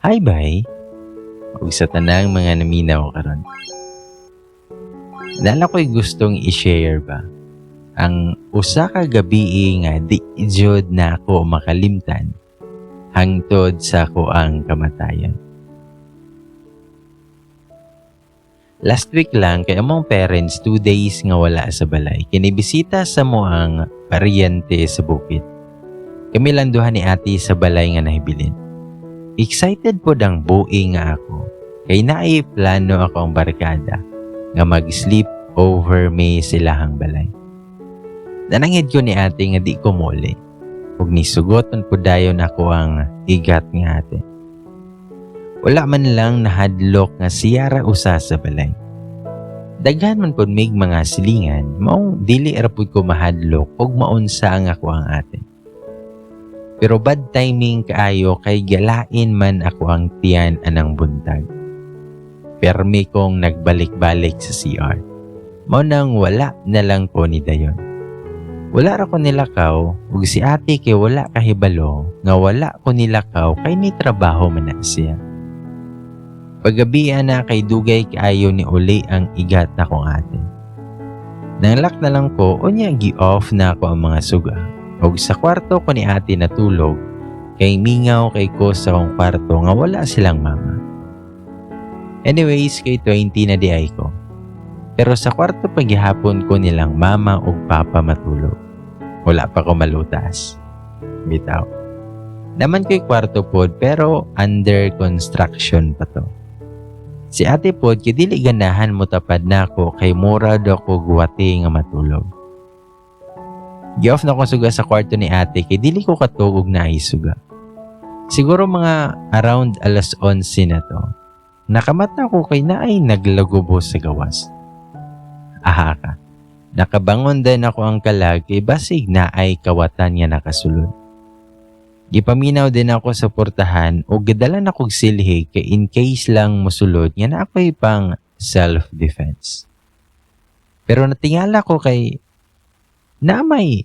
Hi, bay. Ug sa tanang mga naminaw karon. Dala ko'y gustong i-share ba? Ang usa ka gabi nga di jud na ako makalimtan hangtod sa ko ang kamatayan. Last week lang kay among parents two days nga wala sa balay. Kinibisita sa mo ang paryente sa bukid. Kami lang duha ni ate sa balay nga nahibilin. Excited po dang buing ako. Kay naay plano ako ang barkada nga mag-sleep over may silahang balay. Nanangid ko ni ate nga di ko muli. Ug nisugoton po dayon ako ang igat nga ate. Wala man lang nahadlok nga siyara usa sa balay. Daghan man pud mig mga silingan, maong dili ra pud ko mahadlok ug maunsa ang ako ang ate. Pero bad timing kaayo kay galain man ako ang tiyan anang buntag. Permi kong nagbalik-balik sa CR. Mao nang wala na lang ko ni dayon. Wala ra ko nilakaw ug si ate kay wala kahibalo nga wala ko nilakaw kay ni trabaho man na siya. Paggabian na kay dugay kaayo ni uli ang igat na kong ate. Nanglak na lang ko unya gi-off na ako ang mga suga. Og sa kwarto ko ni ate natulog kay mingaw kay ko sa akong kwarto nga wala silang mama. Anyways, kay 20 na di ay ko. Pero sa kwarto paghihapon ko nilang mama ug papa matulog. Wala pa ko malutas. Bitaw. Naman ko'y kwarto pod pero under construction pa to. Si ate pod kay dili ganahan mo tapad na ako kay mura do ko guwati nga matulog. Gi-off na ko suga sa kwarto ni ate kay dili ko katugog na ay suga. Siguro mga around alas 11 na to. Nakamata ko kay naay naglagubo sa gawas. Aha ka. Nakabangon din ako ang kalag kay basig na ay kawatan niya nakasulod. Gipaminaw din ako sa portahan o gadalan akong silhi kay in case lang musulod nga na ako'y pang self-defense. Pero natingala ko kay namay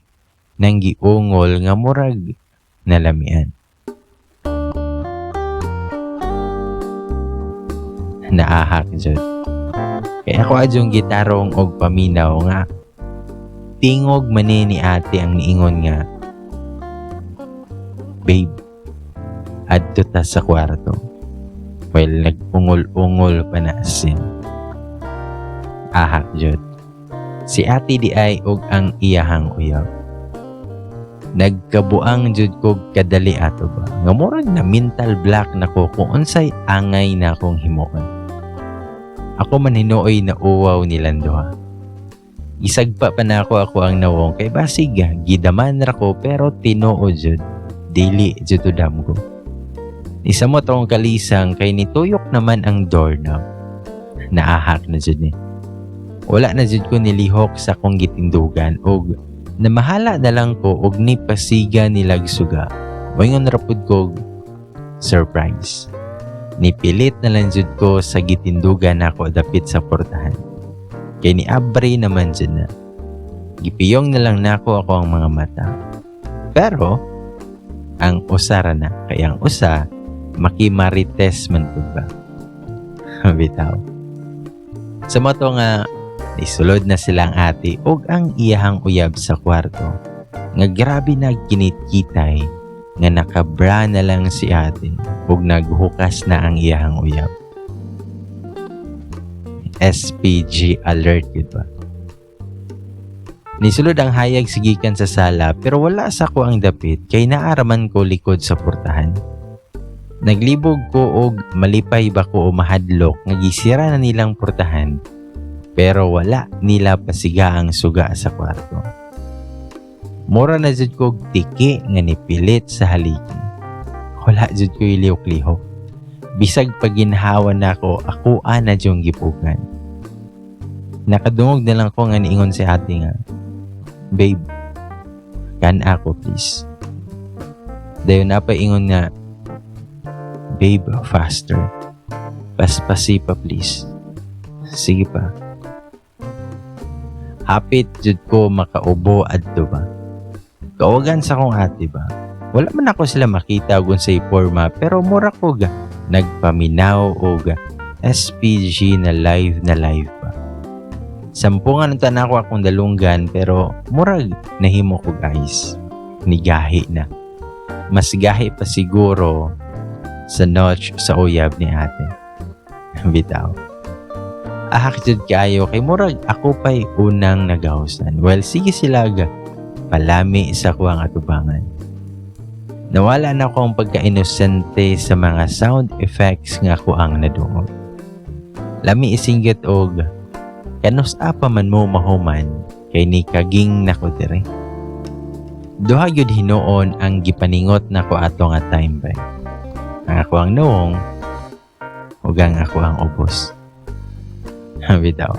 nang giungol nga murag nalamian. Naahak jud. Kaya ako adyong gitarong og paminaw nga tingog mani ni ate ang niingon nga babe, adto ta sa kwarto. While nagpungol-ungol pa na sin. Ahak jud. Si ate di ay og ang iyahang uyaw. Nagkabuang jud kog kadali ato ba. Nga murag na mental block na ko kung unsay angay na akong himuon. Ako man hinuoy na uwaw nilang duha. Isagpa pa na ako ako ang nawong kay basig gidaman ra ko pero tinuod jud dili jud damgo. Isa mo tong kalisang kay nituyok naman ang doorknob. Naahak na jud ni. Wala na jud ko nilihok sa kong gitindugan og namahala na lang ko og ni pasiga nilag suga. Moingon rapud ko surprise. Nipilit na lang jud ko sa gitindugan ako dapit sa portahan. Kay ni Abri naman jud na. Gipiyong na lang nako ako ang mga mata. Pero, ang usara na. Kaya ang usa, makimarites man po ba? Bitaw. Sa moto nga, isulod na silang ate og ang iyahang uyab sa kwarto. Nga grabe na kinitkitay nga nakabra na lang si ate ug naghukas na ang iyahang uyab. SPG alert yun ba? Nisulod ang hayag sigikan sa sala pero wala sa ko ang dapit kay naaraman ko likod sa portahan. Naglibog ko og malipay ba ko o mahadlok nga gisira na nilang portahan pero wala nila pasiga ang suga sa kwarto. Mura na jud ko og tiki nga nipilit sa haligi. Wala jud ko ilihok-lihok. Bisag paginhawa na ako, ako ana jung gipugan. Nakadungog na lang ko nga niingon si ate nga, Babe, kan ako please. Dayon na pa ingon nga, Babe, faster. Paspasi pa please. Sige pa. Hapit jud ko makaubo adto ba. Kawagan sa kong ate ba. Wala man ako sila makita kung sa forma pero mura ko ga. nagpaminaw og SPG na live na live pa. Sampungan ang tanako akong dalunggan pero murag nahimo ko guys. Nigahi na. Mas gahi pa siguro sa notch sa uyab ni ate. Bitaw. Ahak kayo kay murag ako pa'y unang nagahusan. Well, sige sila ga. Palami sa kuwang atubangan. Nawala na akong pagka-inosente sa mga sound effects nga ako ang nadungog. Lami isinggit og kanus apa man mo mahuman kay ni kaging nako dire. Duha gyud hinuon ang gipaningot nako ato nga time ba. Ang ako ang noong ug ang ako ang ubos. Bitaw.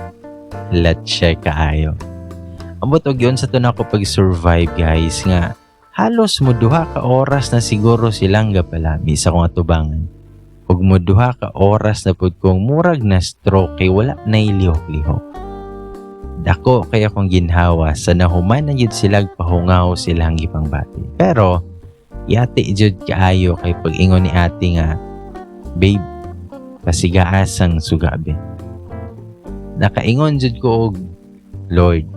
Let's check kaayo. Og yun sa tuna ko pag-survive guys nga halos mo duha ka oras na siguro silang gapalami sa kong atubangan. Ug mo duha ka oras na pud kong murag na stroke kay wala na ilihok-lihok. Dako kaya kong ginhawa sa nahuman na yun silag pahungaw silang gipangbati. Pero, yate jud kaayo kay pag-ingon ni ate nga, Babe, pasigaas ang sugabi. Nakaingon jud ko og, Lord,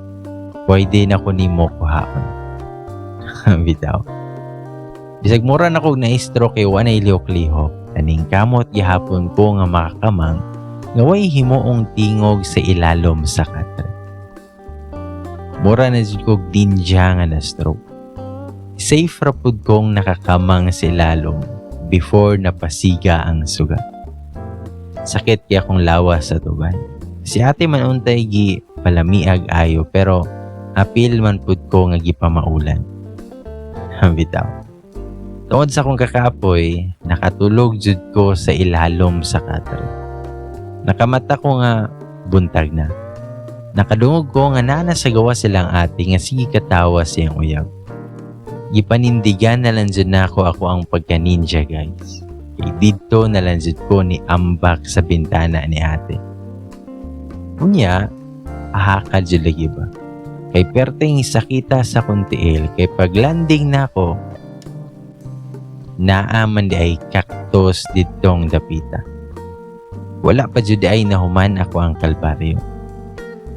pwede na ko nimo kuhaon. Bitaw. Bisag mura na kog na-stroke kay wala ilihok-lihok. Kaning kamot gihapon ko nga makakamang nga way himuong tingog sa ilalom sa katre. Mura na jud kog ninja nga na stroke. Safe ra pud kong nakakamang sa ilalom before napasiga ang sugat. Sakit kaya kong lawas sa tuban. Si ate man untay gi palamiag ayo pero apil man pud ko nga gipamaulan. Bitaw. Tungod sa kong kakapoy, nakatulog jud ko sa ilalom sa katre. Nakamata ko nga buntag na. Nakadungog ko nga nana sa gawa silang ate nga sige katawa siyang uyab. Gipanindigan na lang jud na ako ako ang pagka-ninja guys. Kay dito na lang jud ko ni ambak sa bintana ni ate. Unya, ahakad jud lagi ba? Kay perting sakita sa kuntiil kay paglanding na ako, naaman di ay kaktos ditong dapita. Wala pa jud ay nahuman ako ang kalbaryo.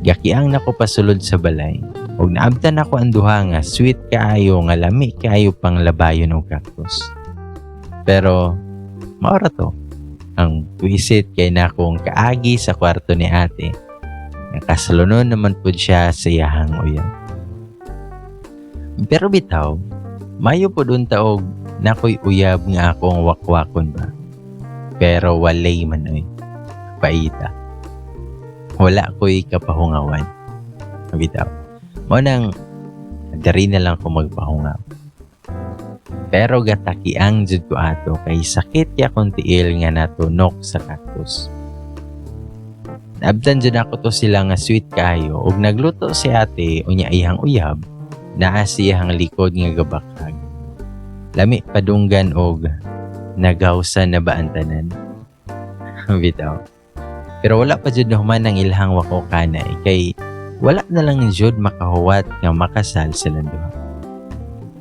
Gakiang nako pasulod sa balay. ug naabtan ako ang duha nga sweet kaayo nga lami kaayo pang labayon og kaktos. Pero maora to. Ang twisit kay nakong kaagi sa kwarto ni ate. Nakasalunon naman po siya sa iyahang uyab. Pero bitaw, mayo po dun taog nakoy uyab nga akong wakwakon ba. Pero walay man oy. Paita. Wala ko'y kapahungawan. Bitaw. Mo nang dari na lang ko magpahungaw. Pero gatakiang jud ko ato kay sakit ya kong tiil nga natunok sa kaktus. Naabdan jud ako to sila nga sweet kayo ug nagluto si ate unya iyang uyab naa siyang likod nga gabakag. Lami padunggan og nagawsan na ba ang tanan? Bitaw. Pero wala pa jud nahuman ang ilhang wako kanay kay wala na lang jud makahuwat nga makasal silang duha.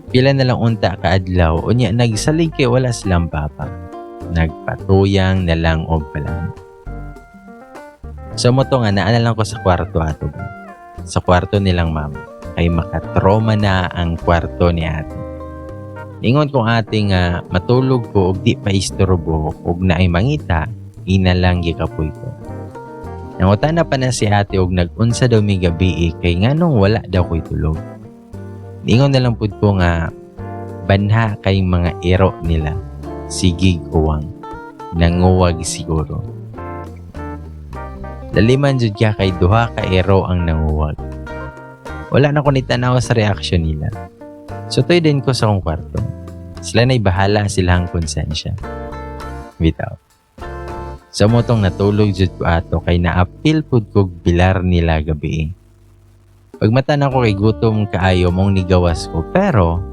Pila na lang unta ka adlaw unya nagsalig kay wala silang papa. Nagpatuyang na lang og palang. So mo to nga naana lang ko sa kwarto ato? Sa kwarto nilang mama. Kay makatroma na ang kwarto ni ate. Ingon kong ate nga matulog ko og di pa istorbo og naay mangita, ina lang gikapoy ko. Nangutan na pa na si ate og nag-unsa daw mi gabi kay nganong wala daw ko'y tulog. Ingon na lang pud ko nga banha kay mga ero nila. Sigig uwang. Nanguwag siguro. Laliman jud ka kay duha ka ero ang nanguwag. Wala na ko nitanaw sa reaksyon nila. So toy din ko sa kong kwarto. Sila na'y bahala silang konsensya. Bitaw. Sa motong natulog jud ko ato kay naapil pud kog bilar nila gabi. Pagmata na ko kay gutom kaayo mong nigawas ko pero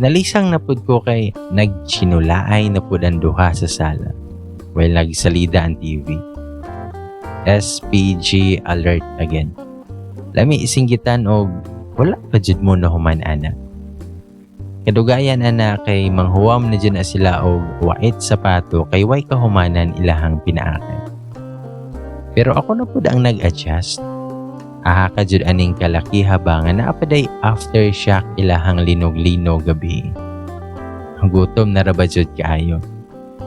nalisang na pud ko kay nagchinulaay na pud ang duha sa sala while nagsalida ang TV. SPG alert again. Lami isinggitan og wala pa jud mo na human ana. Kadugayan ana kay manghuwam na na sila og wait sapato kay way kahumanan ilahang pinaakay. Pero ako na pud ang nag-adjust. Aha ka jud aning kalaki habangan na apaday aftershock ilahang linog-linog gabi. Ang gutom na ra ba jud kaayo.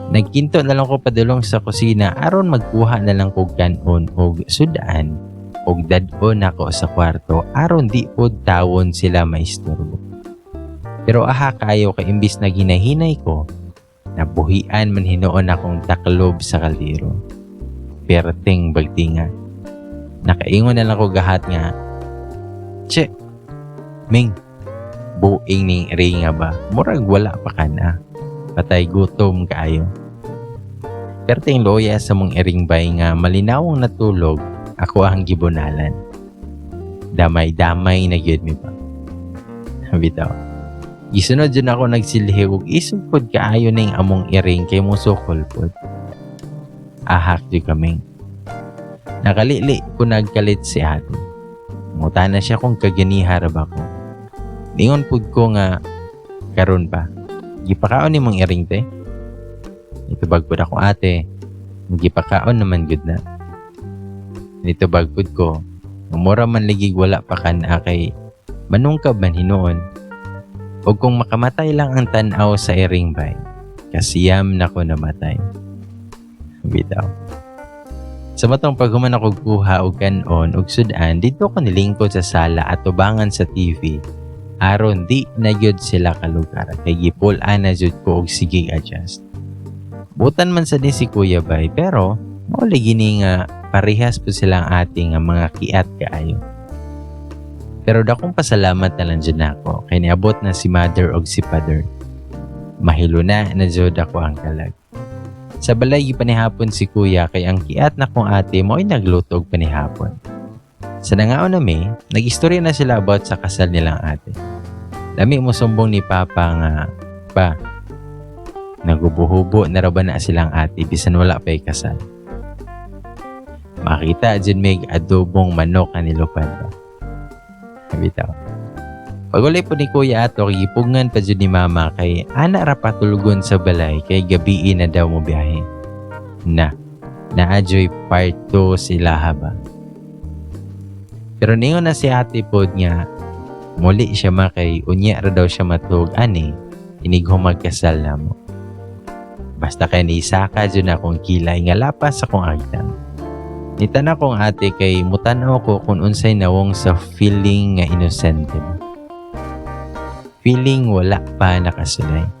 Nagkinto na lang ko padulong sa kusina aron magkuha na lang kog kanon og sudan og dadon ako sa kwarto aron di pod tawon sila maisturbo. Pero aha kayo kay imbis na ginahinay ko, nabuhian man hinoon akong taklob sa kaldero. Perting bagtinga. Nakaingon na lang ko gahat nga. Che, Ming, buing ning ring ba? Murag wala pa ka na. Patay gutom kaayo. Perting loya sa mong iring bay nga malinawang natulog, ako ang gibunalan. Damay-damay na gyud mi pa. Bitaw. Gisunod dyan ako nagsilhi ug isog pod kaayo ning among iring kay musukol pod. Ahak di kaming. Nakalili ko nagkalit si ate. Muta na siya kung kaganihar ba ko. Ningon pud ko nga karon pa. Gipakaon ni mong iring te. Ito bagpod ako ate. Gipakaon naman gud na. Ito bagpod ko. Mura man ligig wala pa kan kay manungkab man hinuon o kung makamatay lang ang tanaw sa iring bay, kasiyam na ko namatay. Bitaw. Sa matong paghuman ako kuha og kanon og sudan, dito ko nilingkod sa sala at tubangan sa TV. Aron di na gyud sila kalugar kay gipul-an na jud ko og sige adjust. Butan man sa din si Kuya Bay pero mauli gini nga parehas po silang ating nga mga kiat kaayo. Pero dakong pasalamat na lang dyan ako kay niabot na si mother og si father. Mahilo na na jud ako ang kalag. Sa balay gipanihapon si kuya kay ang kiat na kong ate mo ay nagluto og panihapon. Sa nangaon na may, nag-istorya na sila about sa kasal nilang ate. Lami mo sumbong ni Papa nga, Pa, nagubuhubo na raw ba na silang ate bisan wala pa'y kasal. Makita dyan may adobong manok ang nilupad ba. Bitaw. Pagulay po ni Kuya Ato, gipugngan pa dyan ni Mama kay ana ra patulugon sa balay kay gabi na daw mo biyahe. Na, na-adjoy part 2 sila haba. Pero ningon na si ate pod nga, muli siya makay, unya ra daw siya matug, ani, inig magkasal na mo. Basta kay ni Isaka dyan akong kilay nga lapas akong agdang. Nitana kong ate kay mutanaw ko kung unsay nawong sa feeling nga inosente mo. Feeling wala pa nakasulay.